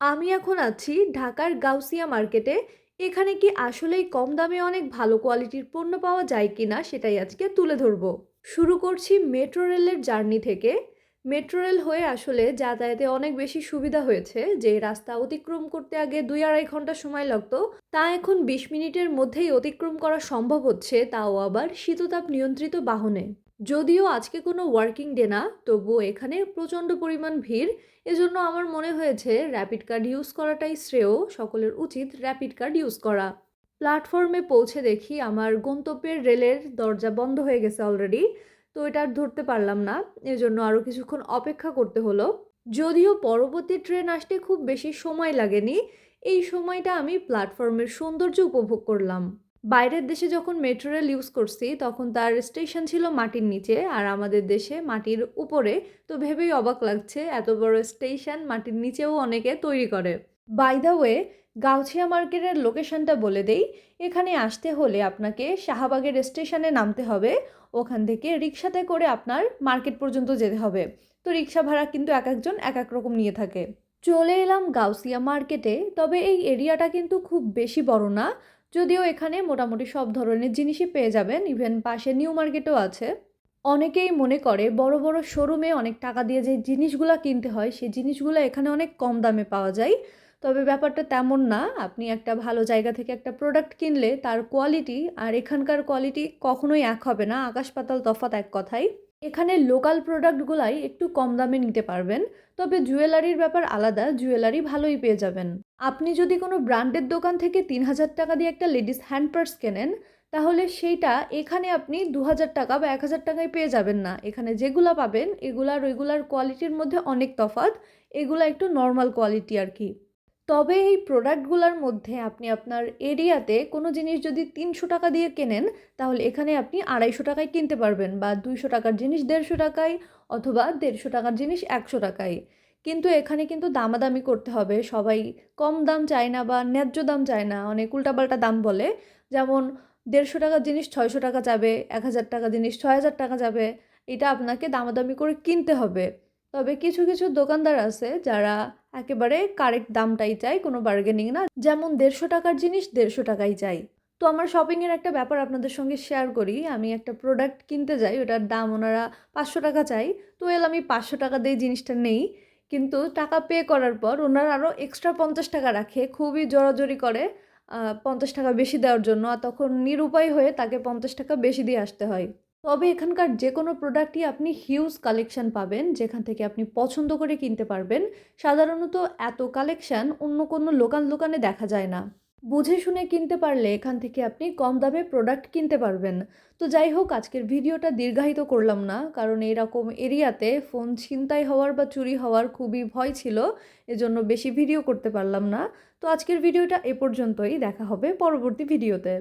আমি এখন আছি ঢাকার গাউসিয়া মার্কেটে। এখানে কি আসলেই কম দামে অনেক ভালো কোয়ালিটির পণ্য পাওয়া যায় কিনা সেটাই আজকে তুলে ধরবো। শুরু করছি মেট্রো রেলের জার্নি থেকে। মেট্রো রেল হয়ে আসলে যাতায়াতে অনেক বেশি সুবিধা হয়েছে। যে রাস্তা অতিক্রম করতে আগে দুই আড়াই ঘণ্টা সময় লাগতো, তা এখন বিশ মিনিটের মধ্যেই অতিক্রম করা সম্ভব হচ্ছে, তাও আবার শীততাপ নিয়ন্ত্রিত বাহনে। যদিও আজকে কোনো ওয়ার্কিং ডে না তবুও এখানে প্রচণ্ড পরিমাণ ভিড়। এজন্য আমার মনে হয়েছে র্যাপিড কার্ড ইউজ করাটাই শ্রেয়, সকলের উচিত র্যাপিড কার্ড ইউজ করা। প্ল্যাটফর্মে পৌঁছে দেখি আমার গন্তব্যের রেলের দরজা বন্ধ হয়ে গেছে অলরেডি তো এটা আর ধরতে পারলাম না। এজন্য আরও কিছুক্ষণ অপেক্ষা করতে হলো। যদিও পরবর্তী ট্রেন আসতে খুব বেশি সময় লাগেনি, এই সময়টা আমি প্ল্যাটফর্মের সৌন্দর্য উপভোগ করলাম। বাইরের দেশে যখন মেট্রো রেল ইউজ করছি, তখন তার স্টেশন ছিল মাটির নিচে আর আমাদের দেশে মাটির উপরে। তো ভেবেই অবাক লাগছে, এত বড় স্টেশন মাটির নিচেও অনেকে তৈরি করে। বাই দ্য ওয়ে গাউছিয়া মার্কেটের লোকেশনটা বলে দেই। এখানে আসতে হলে আপনাকে শাহবাগের স্টেশনে নামতে হবে। ওখান থেকে রিক্সাতে করে আপনার মার্কেট পর্যন্ত যেতে হবে। তো রিক্সা ভাড়া কিন্তু এক একজন এক এক রকম নিয়ে থাকে। চলে এলাম গাউসিয়া মার্কেটে, তবে এই এরিয়াটা কিন্তু খুব বেশি বড় না। যদিও এখানে মোটামুটি সব ধরনের জিনিসই পেয়ে যাবেন ইভেন পাশে নিউ মার্কেটও আছে। অনেকেই মনে করে বড় বড় শোরুমে অনেক টাকা দিয়ে যে জিনিসগুলো কিনতে হয়, সেই জিনিসগুলো এখানে অনেক কম দামে পাওয়া যায়। তবে ব্যাপারটা তেমন না, আপনি একটা ভালো জায়গা থেকে একটা প্রোডাক্ট কিনলে তার কোয়ালিটি আর এখানকার কোয়ালিটি কখনোই এক হবে না, আকাশ পাতাল তফাৎ এক কথাই এখানে লোকাল প্রোডাক্টগুলাই একটু কম দামে নিতে পারবেন, তবে জুয়েলারির ব্যাপার আলাদা জুয়েলারি ভালোই পেয়ে যাবেন। আপনি যদি কোনো ব্র্যান্ডের দোকান থেকে তিন হাজার টাকা দিয়ে একটা লেডিস হ্যান্ড পার্স কেনেন, তাহলে সেইটা এখানে আপনি দু হাজার টাকা বা এক হাজার টাকায় পেয়ে যাবেন না। এখানে যেগুলো পাবেন, এগুলার, ওইগুলার কোয়ালিটির মধ্যে অনেক তফাৎ, এগুলো একটু নর্মাল কোয়ালিটি আর কি। তবে এই প্রোডাক্টগুলোর মধ্যে আপনি আপনার এরিয়াতে কোনো জিনিস যদি তিনশো টাকা দিয়ে কেনেন, তাহলে এখানে আপনি আড়াইশো টাকায় কিনতে পারবেন বা দুইশো টাকার জিনিস দেড়শো টাকায় অথবা দেড়শো টাকার জিনিস একশো টাকায়। কিন্তু এখানে কিন্তু দামাদামি করতে হবে। সবাই কম দাম চায় না বা ন্যায্য দাম চায় না। অনেক উল্টাপাল্টা দাম বলে। যেমন, দেড়শো টাকার জিনিস ছয়শো টাকা যাবে, এক হাজার টাকা জিনিস ছয় হাজার টাকা যাবে। এটা আপনাকে দামাদামি করে কিনতে হবে। তবে কিছু কিছু দোকানদার আছে যারা একেবারে কারেক্ট দামটাই চায়, কোনো বার্গেনিং না। যেমন দেড়শো টাকার জিনিস দেড়শো টাকাই চাই। তো আমার শপিংয়ের একটা ব্যাপার আপনাদের সঙ্গে শেয়ার করি। আমি একটা প্রোডাক্ট কিনতে যাই, ওটার দাম ওনারা পাঁচশো টাকা চাই। তো এল আমি পাঁচশো টাকা দিয়ে জিনিসটা নেই। কিন্তু টাকা পে করার পর ওনারা আরও এক্সট্রা পঞ্চাশ টাকা রাখে, খুবই জোরাজোরি করে পঞ্চাশ টাকা বেশি দেওয়ার জন্য। আর তখন নিরুপায় হয়ে তাকে পঞ্চাশ টাকা বেশি দিয়ে আসতে হয়। তবে এখানকার যে কোনো প্রোডাক্টই আপনি হিউজ কালেকশন পাবেন, যেখান থেকে আপনি পছন্দ করে কিনতে পারবেন। সাধারণত এত কালেকশন অন্য কোনো লোকাল দোকানে দেখা যায় না। বুঝে শুনে কিনতে পারলে এখান থেকে আপনি কম দামে প্রোডাক্ট কিনতে পারবেন। তো যাই হোক, আজকের ভিডিওটা দীর্ঘায়িত করলাম না, কারণ এরকম এরিয়াতে ফোন ছিনতাই হওয়ার বা চুরি হওয়ার খুবই ভয় ছিল, এজন্য বেশি ভিডিও করতে পারলাম না। তো আজকের ভিডিওটা এ পর্যন্তই, দেখা হবে পরবর্তী ভিডিওতে